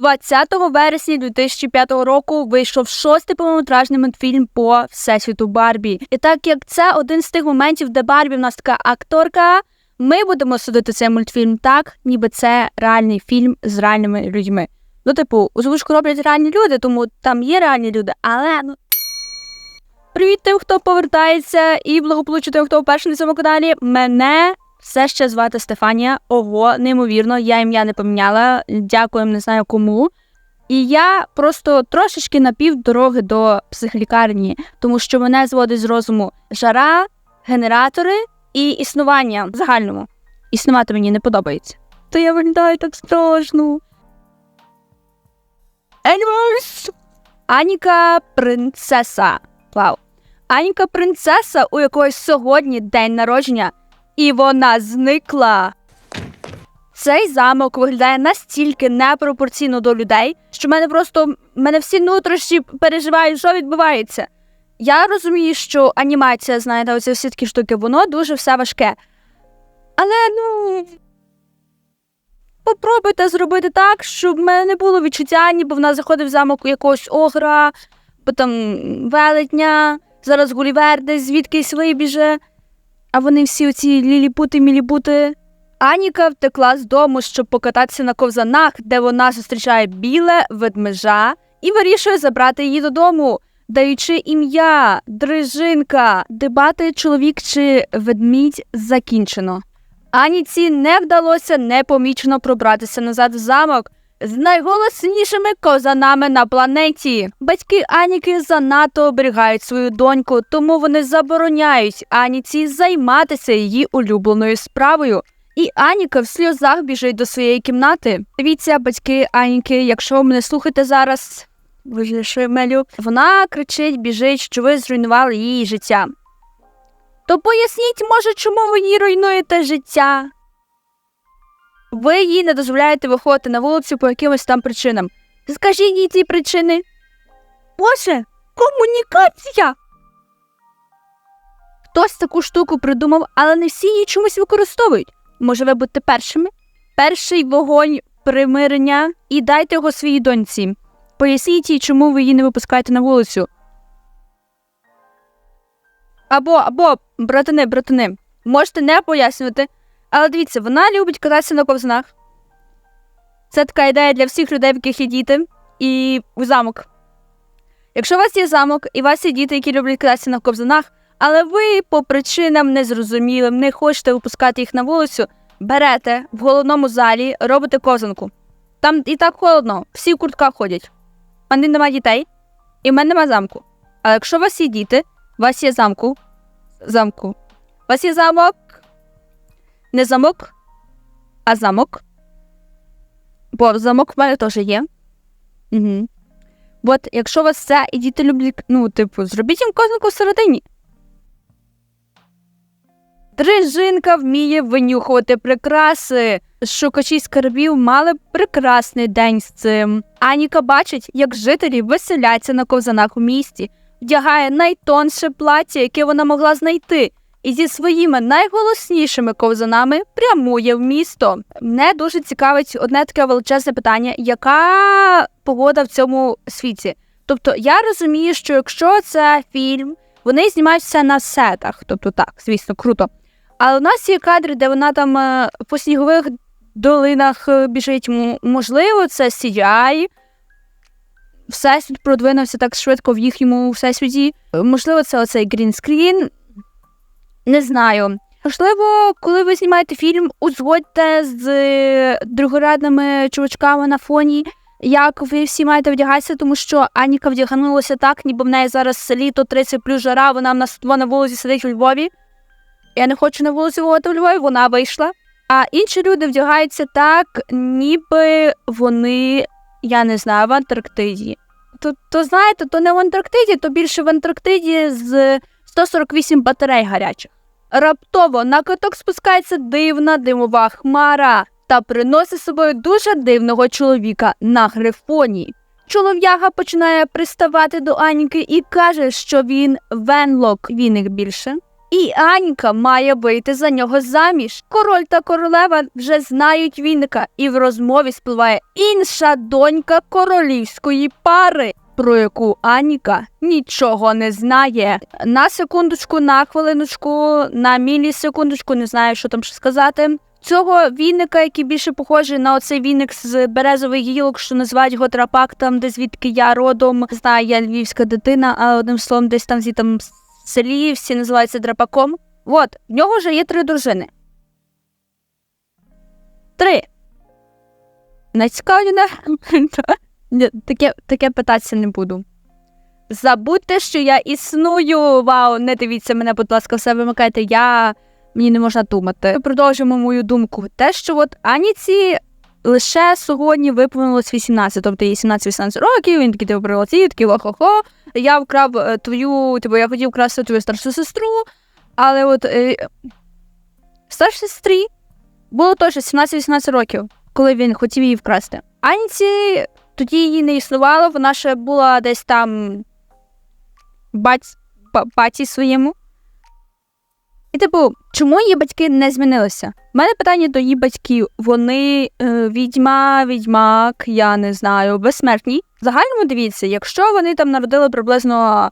20 вересня 2005 року вийшов шостий повнометражний мультфільм по всесвіту Барбі. І так як це один з тих моментів, де Барбі в нас така акторка, ми будемо судити цей мультфільм так, ніби це реальний фільм з реальними людьми. Ну, типу, озвучку роблять реальні люди, тому там є реальні люди, але ну. Привіт тим, хто повертається, і благополуччя тим, хто вперше на цьому каналі. Мене все ще звати Стефанія. Ого, неймовірно, я ім'я не поміняла. Дякую, не знаю кому. І я просто трошечки на пів дороги до психлікарні, тому що мене зводить з розуму жара, генератори і існування в загальному. Існувати мені не подобається. То я виглядаю так страшно. Anyways. Аніка принцеса. Вау. Аніка принцеса, у якої сьогодні день народження, і вона зникла. Цей замок виглядає настільки непропорційно до людей, що мене просто мене всі нутрощі переживають, що відбувається. Я розумію, що анімація, знаєте, оці всі такі штуки, воно дуже все важке. Але ну. Попробуйте зробити так, щоб в мене не було відчуття, ніби вона заходить в замок якогось огра, потім велетня, зараз Гулівер десь звідкись вибіже, а вони всі оці ліліпути, міліпути. Аніка втекла з дому, щоб покататися на ковзанах, де вона зустрічає біле ведмежа і вирішує забрати її додому, даючи ім'я Дрижинка. Дебати чоловік чи ведмідь закінчено. Аніці не вдалося непомічено пробратися назад в замок з найголоснішими козанами на планеті. Батьки Аніки занадто оберігають свою доньку, тому вони забороняють Аніці займатися її улюбленою справою. І Аніка в сльозах біжить до своєї кімнати. Дивіться, батьки Аніки, якщо ви мене слухаєте зараз, мелю, вона кричить, біжить, що ви зруйнували її життя. То поясніть, може, чому ви їй руйнуєте життя? Ви їй не дозволяєте виходити на вулицю по якимось там причинам. Скажіть їй ці причини. Боже, комунікація. Хтось таку штуку придумав, але не всі її чомусь використовують. Може, ви будете першими? Перший вогонь примирення і дайте його своїй доньці. Поясніть їй, чому ви її не випускаєте на вулицю. Або, або, братани, братани, можете не пояснювати, але дивіться, вона любить кататися на ковзанах. Це така ідея для всіх людей, в яких є діти, і в замок. Якщо у вас є замок, і у вас є діти, які люблять кататися на ковзанах, але ви по причинам незрозумілим не хочете випускати їх на вулицю, берете в головному залі, робите ковзанку. Там і так холодно, всі в куртках ходять. У мене немає дітей, і в мене немає замку. А якщо у вас є діти, у вас є замку. Замку. У вас є замок. Не замок, а замок. Бо замок в мене теж є. Угу. От якщо у вас це, і діти люблять, ну, типу, зробіть їм козинку всередині. Дрижинка вміє винюхувати прикраси. Шукачі скарбів мали прекрасний день з цим. Аніка бачить, як жителі веселяться на ковзанах у місті, вдягає найтонше плаття, яке вона могла знайти, і зі своїми найголоснішими ковзанами прямує в місто. Мене дуже цікавить одне таке величезне питання: яка погода в цьому світі? Тобто я розумію, що якщо це фільм, вони знімають все на сетах, тобто так, звісно, круто. Але у нас є кадри, де вона там е, по снігових долинах е, біжить. Можливо, це CGI. Всесвіт продвинувся так швидко в їхньому всесвіті. Е, Можливо, це оцей грінскрін. Не знаю. Можливо, коли ви знімаєте фільм, узгодьте з е, другорядними чувачками на фоні, як ви всі маєте вдягатися, тому що Аніка вдягнулася так, ніби в неї зараз літо 30 плюс жара, вона в нас на вулиці сидить у Львові. Я не хочу на вулиці гуляти у Львові, вона вийшла. А інші люди вдягаються так, ніби вони, я не знаю, в Антарктиді. То, то знаєте, то не в Антарктиді, то більше в Антарктиді з 148 батарей гарячих. Раптово на каток спускається дивна димова хмара та приносить з собою дуже дивного чоловіка на грифоні. Чолов'яга починає приставати до Аніки і каже, що він венлок, він їх більше. І Анька має вийти за нього заміж. Король та королева вже знають віника, і в розмові спливає інша донька королівської пари, про яку Аніка нічого не знає. На секундочку, на хвилиночку, на мілісекундочку, не знаю, що там ще сказати. Цього віника, який більше похожий на оцей віник з березових гілок, що називають його трапак, там, де звідки я родом. Знаю, я львівська дитина, а одним словом, десь там звідти там селі всі називаються драпаком. От, в нього вже є три дружини. Три. Націкавлю, не? Таке, таке питатися не буду. Забудьте, що я існую. Вау, не дивіться мене, будь ласка, все вимикайте. Я мені не можна думати. Продовжимо мою думку. Те, що от Аніці лише сьогодні виповнилось 18, тобто їй 17-18 років, він такий типу прилетів, такий хо-хо. Я вкрав е, твою, типу, я хотів вкрасти твою старшу сестру, але от е, старшій сестрі було точно 17-18 років, коли він хотів її вкрасти. Аніці тоді її не існувало, вона ще була десь там бать, баті своєму. І, типу, чому її батьки не змінилися? У мене питання до її батьків. Вони е, відьма, відьмак, я не знаю, безсмертні. Загальному дивіться, якщо вони там народили приблизно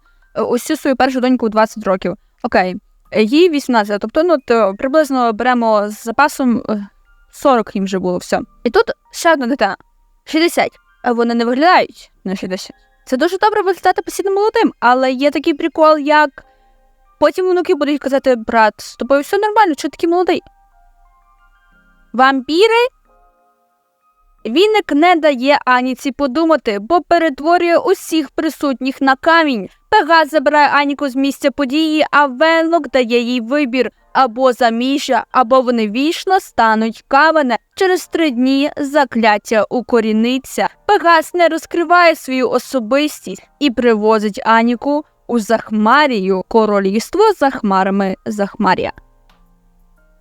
е, цю свою першу доньку у 20 років, окей, е, їй 18, тобто ну, то приблизно беремо з запасом е, 40 їм вже було все. І тут ще одна дитина 60. А вони не виглядають на 60. Це дуже добре виглядати постійно молодим, але є такий прикол, як потім внуки будуть казати, брат, з тобою все нормально, чого такий молодий? Вампіри? Віник не дає Аніці подумати, бо перетворює усіх присутніх на камінь. Пегас забирає Аніку з місця події, а Венлок дає їй вибір або заміжжя, або вони вічно стануть камене. Через три дні закляття укоріниться. Пегас не розкриває свою особистість і привозить Аніку у Захмарію, королівство за хмарами Захмарія.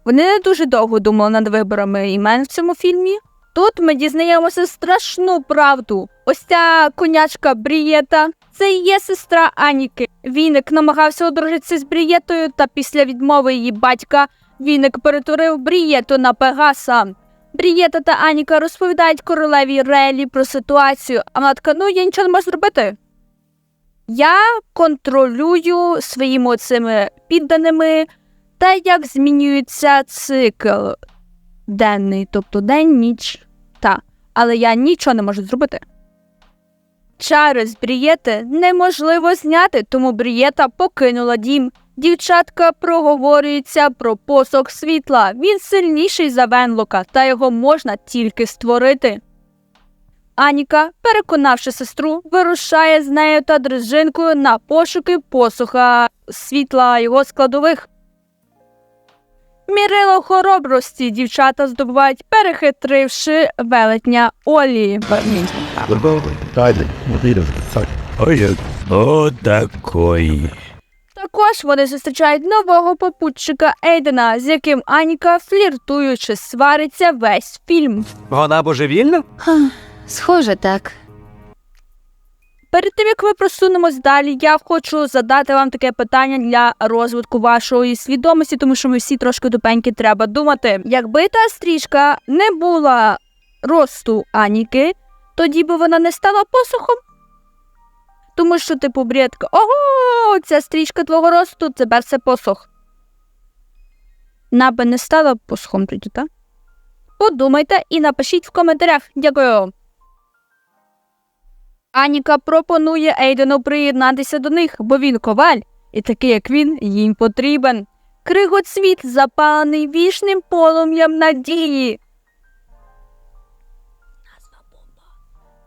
Вони не дуже довго думали над виборами імен в цьому фільмі. Тут ми дізнаємося страшну правду. Ось ця конячка Брієта це і є сестра Аніки. Віник намагався одружитися з Брієтою, та після відмови її батька Віник перетворив Брієту на Пегаса. Брієта та Аніка розповідають королеві Релі про ситуацію, а вона така, ну я нічого не можу зробити. Я контролюю своїми цими підданими та як змінюється цикл денний, тобто день, ніч, та. Але я нічого не можу зробити. Чари з Брієти неможливо зняти, тому Брієта покинула дім. Дівчатка проговорюється про посох світла. Він сильніший за Венлока, та його можна тільки створити. Аніка, переконавши сестру, вирушає з нею та дружинкою на пошуки посуха світла його складових. Мірило хоробрості дівчата здобувають, перехитривши велетня Олі. Ой, о такої. Також вони зустрічають нового попутчика Ейдена, з яким Аніка, фліртуючи, свариться весь фільм. Вона божевільна? Схоже, так. Перед тим як ми просунемось далі, я хочу задати вам таке питання для розвитку вашої свідомості, тому що ми всі трошки тупенькі треба думати. Якби та стрічка не була росту Аніки, тоді би вона не стала посухом. Тому що, типу, брєдка, ого, ця стрічка твого росту, тепер це посох. Вона би не стала посухом тоді, так? Подумайте і напишіть в коментарях. Дякую. Аніка пропонує Ейдену приєднатися до них, бо він коваль, і такий, як він, їм потрібен. Кригоцвіт запалений вічним полум'ям надії.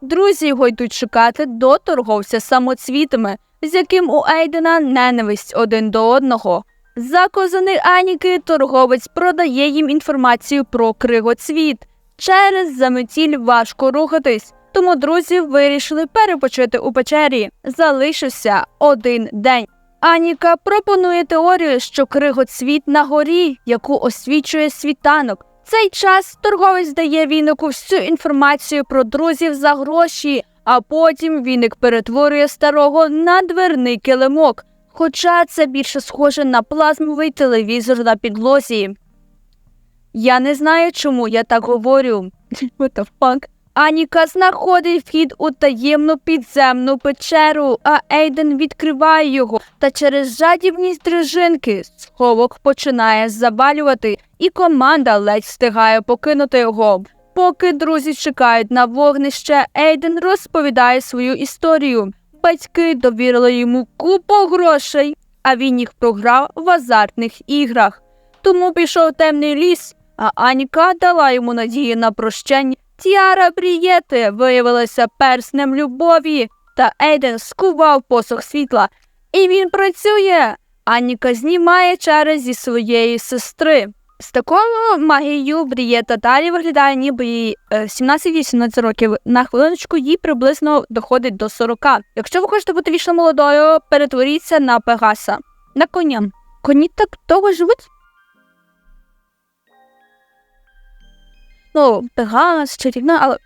Друзі його йдуть шукати до торговця самоцвітами, з яким у Ейдена ненависть один до одного. За козани Аніки торговець продає їм інформацію про кригоцвіт. Через заметіль важко рухатись, тому друзі вирішили перепочити у печері. Залишився один день. Аніка пропонує теорію, що кригоцвіт на горі, яку освічує світанок. Цей час торговець дає вінику всю інформацію про друзів за гроші, а потім віник перетворює старого на дверний килимок. Хоча це більше схоже на плазмовий телевізор на підлозі. Я не знаю, чому я так говорю. What the fuck? Аніка знаходить вхід у таємну підземну печеру, а Ейден відкриває його. Та через жадібність дружинки сховок починає забалювати, і команда ледь встигає покинути його. Поки друзі чекають на вогнище, Ейден розповідає свою історію. Батьки довірили йому купу грошей, а він їх програв в азартних іграх. Тому пішов темний ліс, а Аніка дала йому надію на прощення. Тіара Брієти виявилася перснем любові, та Ейден скував посох світла. І він працює. Аніка знімає чари зі своєї сестри. З такою магією Брієта далі виглядає, ніби їй е, 17-18 років. На хвилиночку їй приблизно доходить до 40. Якщо ви хочете бути вічно молодою, перетворіться на Пегаса. На коня. Коні так довго живуть? Ну, Пегас, чарівна, але.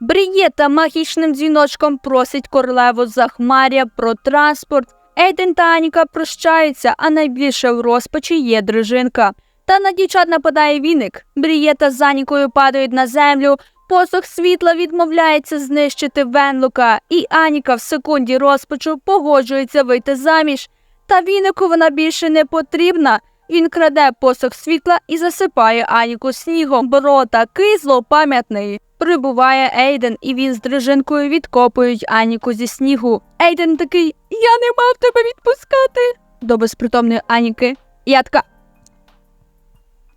Брієта магічним дзвіночком просить королеву Захмаря про транспорт. Ейден та Аніка прощаються, а найбільше в розпачі є дружинка. Та на дівчат нападає віник. Брієта з Анікою падають на землю. Посох світла відмовляється знищити Венлука, і Аніка в секунді розпачу погоджується вийти заміж. Та вінику вона більше не потрібна. Він краде посох світла і засипає Аніку снігом. Бро такий злопам'ятний. Прибуває Ейден, і він з дружинкою відкопують Аніку зі снігу. Ейден такий: Я не мав тебе відпускати. До безпритомної Аніки. Я така.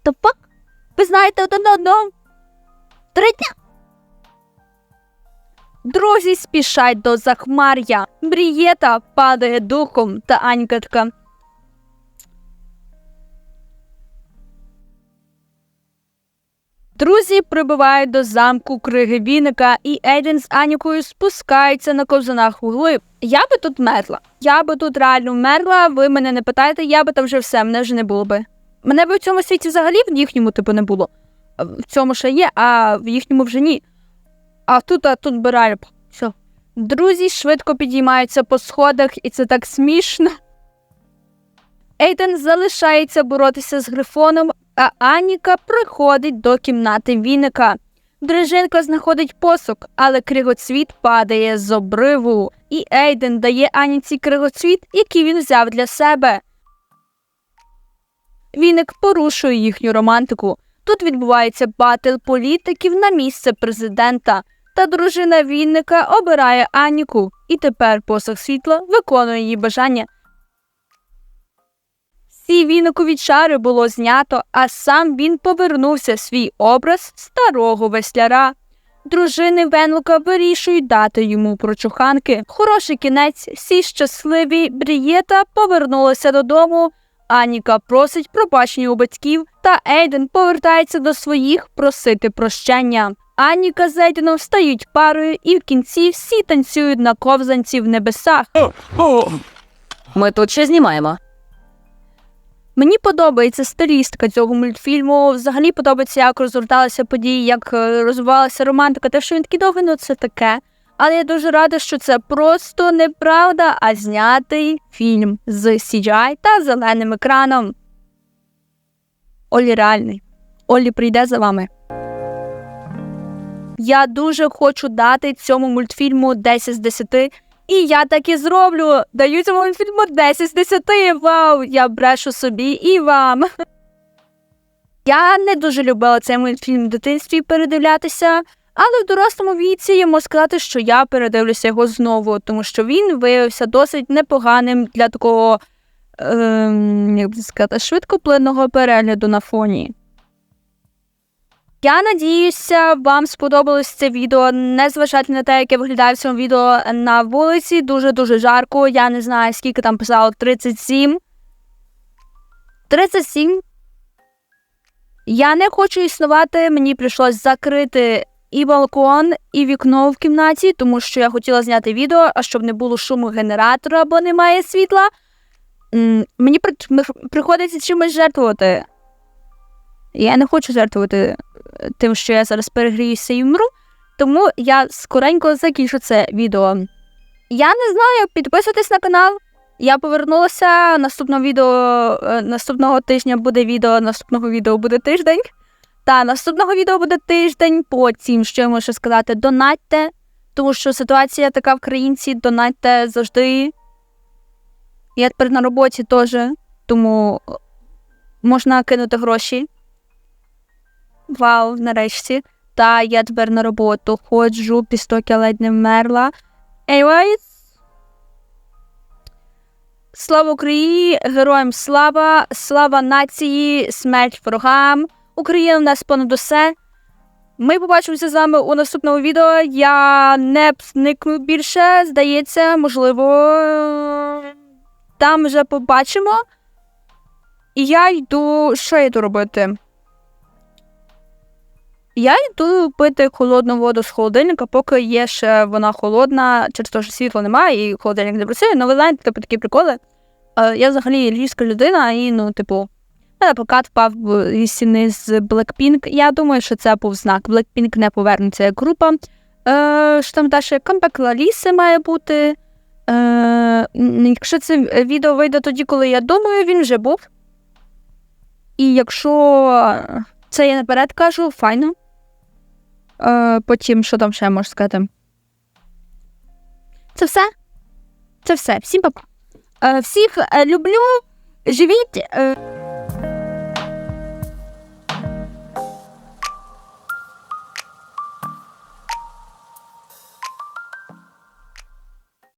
«The fuck? Ви знаєте один одного? Три дня. Друзі спішать до Захмар'я. Брієта падає духом, та Анька така. Друзі прибувають до замку криги віника, і Ейден з Анікою спускаються на ковзанах вглиб. Я би тут мерла. Я би тут реально мерла. Ви мене не питаєте, я би там вже все, мене вже не було би. Мене би в цьому світі взагалі в їхньому типу не було. В цьому ще є, а в їхньому вже ні. А тут, а тут би реально все. Друзі швидко підіймаються по сходах, і це так смішно. Ейден залишається боротися з грифоном, а Аніка приходить до кімнати віника. Дружинка знаходить посок, але кригоцвіт падає з обриву, і Ейден дає Аніці кригоцвіт, який він взяв для себе. Віник порушує їхню романтику. Тут відбувається батл політиків на місце президента. Та дружина Вінника обирає Аніку, і тепер посох світла виконує її бажання. Всі віникові чари було знято, а сам він повернувся в свій образ старого весляра. Дружини Венлука вирішують дати йому прочуханки. Хороший кінець, всі щасливі, Брієта повернулася додому. Аніка просить пробачення у батьків, та Ейден повертається до своїх просити прощення. Аніка з Ейденом стають парою, і в кінці всі танцюють на ковзанці в небесах. Ми тут ще знімаємо. Мені подобається стилістика цього мультфільму. Взагалі подобається, як розгорталися події, як е, розвивалася романтика. Те, що він такий довгий, ну це таке. Але я дуже рада, що це просто неправда, а знятий фільм з CGI та зеленим екраном. Олі реальний. Олі прийде за вами. Я дуже хочу дати цьому мультфільму 10 з 10. І я так і зроблю. Даю цьому мультфільму 10 з 10. Вау! Я брешу собі і вам. Я не дуже любила цей мультфільм в дитинстві передивлятися, але в дорослому віці я можу сказати, що я передивлюся його знову, тому що він виявився досить непоганим для такого, ем, як би сказати, швидкоплинного перегляду на фоні. Я надіюся, вам сподобалось це відео. Не зважати на те, яке виглядає в цьому відео на вулиці. Дуже-дуже жарко. Я не знаю, скільки там писало 37. 37. Я не хочу існувати. Мені прийшлось закрити і балкон, і вікно в кімнаті, тому що я хотіла зняти відео, а щоб не було шуму генератора, бо немає світла. Мені приходиться чимось жертвувати. Я не хочу жертвувати е, тим, що я зараз перегріюся і вмру. Тому я скоренько закінчу це відео. Я не знаю, підписуйтесь на канал. Я повернулася. Наступного відео е, наступного тижня буде відео, наступного відео буде тиждень. Та наступного відео буде тиждень. Потім, що я можу сказати, донатьте, тому що ситуація така в країнці, донатьте завжди. Я тепер на роботі теж, тому е, можна кинути гроші. Вау, нарешті. Та я тепер на роботу ходжу, пістоки ледь не вмерла. Anyways. Слава Україні! Героям слава! Слава нації! Смерть ворогам! Україна в нас понад усе. Ми побачимося з вами у наступному відео. Я не зникну більше, здається, можливо. Там вже побачимо. І я йду. Що я йду робити? Я йду пити холодну воду з холодильника, поки є ще вона холодна, через те, що світла немає, і холодильник не працює. Ну, ви знаєте, типу такі приколи. Е, я взагалі львівська людина, і, ну, типу, мене плакат впав із стіни з Blackpink. Я думаю, що це був знак. Blackpink не повернеться як група. Е, що там далі? Камбек Лаліси має бути. Е, якщо це відео вийде тоді, коли я думаю, він вже був. І якщо це я наперед кажу, файно. Е, потім, що там ще можу сказати? Це все? Це все. Всім папа. Е, всіх е, люблю. Живіть.